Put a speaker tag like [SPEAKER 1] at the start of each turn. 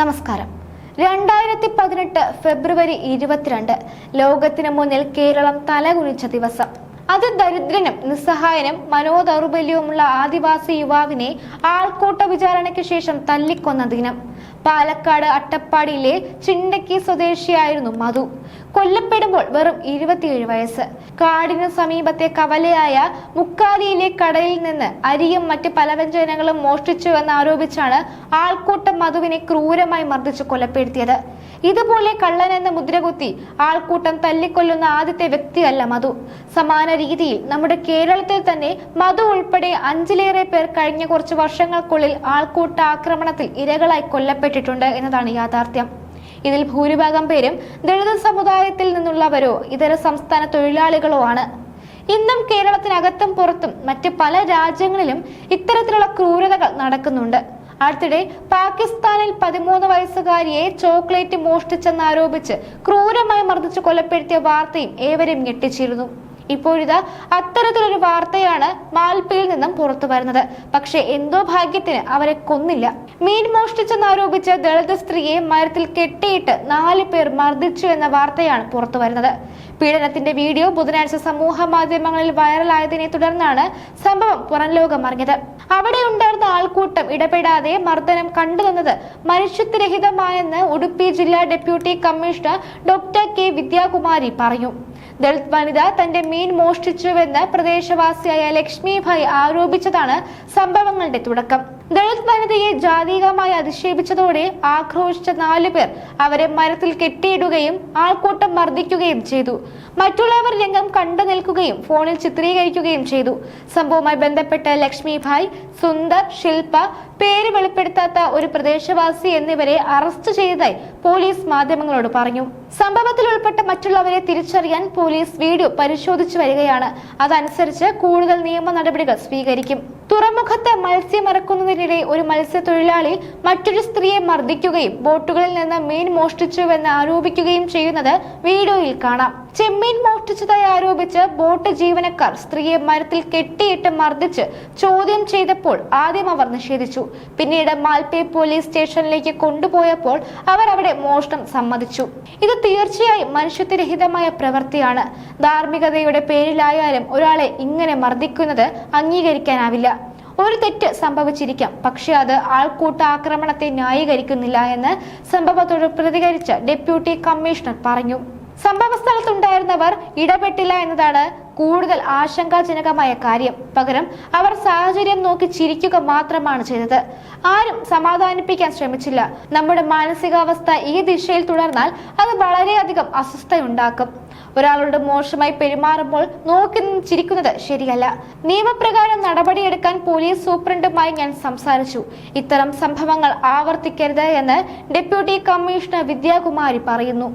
[SPEAKER 1] നമസ്കാരം. രണ്ടായിരത്തി പതിനെട്ട് ഫെബ്രുവരി ഇരുപത്തിരണ്ട് ലോകത്തിന് മുന്നിൽ കേരളം തലകുനിച്ച ദിവസം. അത് ദരിദ്രനും നിസ്സഹായനും മനോദൗർബല്യവുമുള്ള ആദിവാസി യുവാവിനെ ആൾക്കൂട്ട വിചാരണയ്ക്ക് ശേഷം തല്ലിക്കൊന്ന ദിനം. പാലക്കാട് അട്ടപ്പാടിയിലെ ചിണ്ടക്കി സ്വദേശിയായിരുന്നു മധു. കൊല്ലപ്പെടുമ്പോൾ വെറും ഇരുപത്തിയേഴ് വയസ്സ്. കാടിന് സമീപത്തെ കവലയായ മുക്കാലിയിലെ കടലിൽ നിന്ന് അരിയും മറ്റ് പലവ്യഞ്ജനങ്ങളും മോഷ്ടിച്ചു എന്ന് ആരോപിച്ചാണ് ആൾക്കൂട്ടം മധുവിനെ ക്രൂരമായി മർദ്ദിച്ച് കൊലപ്പെടുത്തിയത്. ഇതുപോലെ കള്ളൻ എന്ന മുദ്രകുത്തി ആൾക്കൂട്ടം തല്ലിക്കൊല്ലുന്ന ആദ്യത്തെ വ്യക്തിയല്ല മധു. സമാന രീതിയിൽ നമ്മുടെ കേരളത്തിൽ തന്നെ മധു ഉൾപ്പെടെ അഞ്ചിലേറെ പേർ കഴിഞ്ഞ കുറച്ച് വർഷങ്ങൾക്കുള്ളിൽ ആൾക്കൂട്ട ആക്രമണത്തിൽ ഇരകളായി കൊല്ലപ്പെട്ടിട്ടുണ്ട് എന്നതാണ് യാഥാർത്ഥ്യം. ഇതിൽ ഭൂരിഭാഗം പേരും ദളിത് സമുദായത്തിൽ നിന്നുള്ളവരോ ഇതര സംസ്ഥാന തൊഴിലാളികളോ ആണ്. ഇന്നും കേരളത്തിനകത്തും പുറത്തും മറ്റ് പല രാജ്യങ്ങളിലും ഇത്തരത്തിലുള്ള ക്രൂരതകൾ നടക്കുന്നുണ്ട്. അടുത്തിടെ പാകിസ്ഥാനിൽ പതിമൂന്ന് വയസ്സുകാരിയെ ചോക്ലേറ്റ് മോഷ്ടിച്ചെന്നാരോപിച്ച് ക്രൂരമായി മർദ്ദിച്ച് കൊലപ്പെടുത്തിയ വാർത്തയും ഏവരെയും ഞെട്ടിച്ചിരുന്നു. ഇപ്പോഴിതാ അത്തരത്തിലൊരു വാർത്തയാണ് മാൽപ്പയിൽ നിന്നും പുറത്തു വരുന്നത്. പക്ഷേ എന്തോ ഭാഗ്യത്തിന് അവരെ കൊന്നില്ല. മീൻ മോഷ്ടിച്ചെന്നാരോപിച്ച് ദളിത് സ്ത്രീയെ മരത്തിൽ കെട്ടിയിട്ട് നാല് പേർ മർദ്ദിച്ചു എന്ന വാർത്തയാണ് പുറത്തു വരുന്നത്. പീഡനത്തിന്റെ വീഡിയോ ബുധനാഴ്ച സമൂഹ മാധ്യമങ്ങളിൽ വൈറലായതിനെ തുടർന്നാണ് സംഭവം പുറം ലോകം അറിഞ്ഞത്. അവിടെ ഉണ്ടായിരുന്ന ആൾക്കൂട്ടം ഇടപെടാതെ മർദ്ദനം കണ്ടുതന്നത് മനുഷ്യത്വരഹിതമായെന്ന് ഉടുപ്പി ജില്ലാ deputy commissioner doctor K Vidyakumari പറഞ്ഞു. ദളിത് വനിത തന്റെ മീൻ മോഷ്ടിച്ചുവെന്ന് പ്രദേശവാസിയായ ലക്ഷ്മിഭായ് ആരോപിച്ചതാണ് സംഭവങ്ങളുടെ തുടക്കം. ദളിത് വനിതയെ ജാതീകമായി അധിക്ഷേപിച്ചതോടെ ആക്രോശിച്ച നാലുപേർ അവരെ മരത്തിൽ കെട്ടിയിടുകയും ആൾക്കൂട്ടം മർദ്ദിക്കുകയും ചെയ്തു. മറ്റുള്ളവർ രംഗം കണ്ടു നിൽക്കുകയും ഫോണിൽ ചിത്രീകരിക്കുകയും ചെയ്തു. സംഭവവുമായി ബന്ധപ്പെട്ട് ലക്ഷ്മിഭായ് സുന്ദർ ശില്പ പേര് വെളിപ്പെടുത്താത്ത ഒരു പ്രദേശവാസി എന്നിവരെ അറസ്റ്റ് ചെയ്തതായി പോലീസ് മാധ്യമങ്ങളോട് പറഞ്ഞു. സംഭവത്തിൽ ഉൾപ്പെട്ട മറ്റുള്ളവരെ തിരിച്ചറിയാൻ പോലീസ് വീഡിയോ പരിശോധിച്ചു വരികയാണ്. അതനുസരിച്ച് കൂടുതൽ നിയമ നടപടികൾ സ്വീകരിക്കും. തുറമുഖത്ത് മത്സ്യമറക്കുന്നതിനിടെ ഒരു മത്സ്യത്തൊഴിലാളി മറ്റൊരു സ്ത്രീയെ മർദ്ദിക്കുകയും ബോട്ടുകളിൽ നിന്ന് മീൻ മോഷ്ടിച്ചുവെന്ന് ആരോപിക്കുകയും ചെയ്യുന്നത് വീഡിയോയിൽ കാണാം. ചെമ്മീൻ മോഷ്ടിച്ചതായി ആരോപിച്ച് ബോട്ട് ജീവനക്കാർ സ്ത്രീയെ മരത്തിൽ കെട്ടിയിട്ട് മർദ്ദിച്ച് ചോദ്യം ചെയ്തപ്പോൾ ആദ്യം അവർ നിഷേധിച്ചു. പിന്നീട് മാൽപേ പോലീസ് സ്റ്റേഷനിലേക്ക് കൊണ്ടുപോയപ്പോൾ അവർ അവിടെ മോഷണം സമ്മതിച്ചു. ഇത് തീർച്ചയായും മനുഷ്യത്വരഹിതമായ പ്രവൃത്തിയാണ്. ധാർമ്മികതയുടെ പേരിലായാലും ഒരാളെ ഇങ്ങനെ മർദ്ദിക്കുന്നത് അംഗീകരിക്കാനാവില്ല. ഒരു തെറ്റ് സംഭവിച്ചിരിക്കാം പക്ഷെ അത് ആൾക്കൂട്ട ആക്രമണത്തെ ന്യായീകരിക്കുന്നില്ല എന്ന് സംഭവത്തോട് പ്രതികരിച്ച ഡെപ്യൂട്ടി കമ്മീഷണർ പറഞ്ഞു. സംഭവ സ്ഥലത്തുണ്ടായിരുന്നവർ ഇടപെട്ടില്ല എന്നതാണ് കൂടുതൽ ആശങ്കാജനകമായ കാര്യം. പകരം അവർ സാഹചര്യം നോക്കി ചിരിക്കുക മാത്രമാണ് ചെയ്തത്. ആരും സമാധാനിപ്പിക്കാൻ ശ്രമിച്ചില്ല. നമ്മുടെ മാനസികാവസ്ഥ ഈ ദിശയിൽ തുടർന്നാൽ അത് വളരെയധികം അസ്വസ്ഥയുണ്ടാക്കും. ഒരാളോട് മോശമായി പെരുമാറുമ്പോൾ നോക്കി ചിരിക്കുന്നത് ശരിയല്ല. നിയമപ്രകാരം നടപടിയെടുക്കാൻ പോലീസ് സൂപ്രണ്ടുമായി ഞാൻ സംസാരിച്ചു. ഇത്തരം സംഭവങ്ങൾ ആവർത്തിക്കരുത് എന്ന് ഡെപ്യൂട്ടി കമ്മീഷണർ വിദ്യാകുമാരി പറയുന്നു.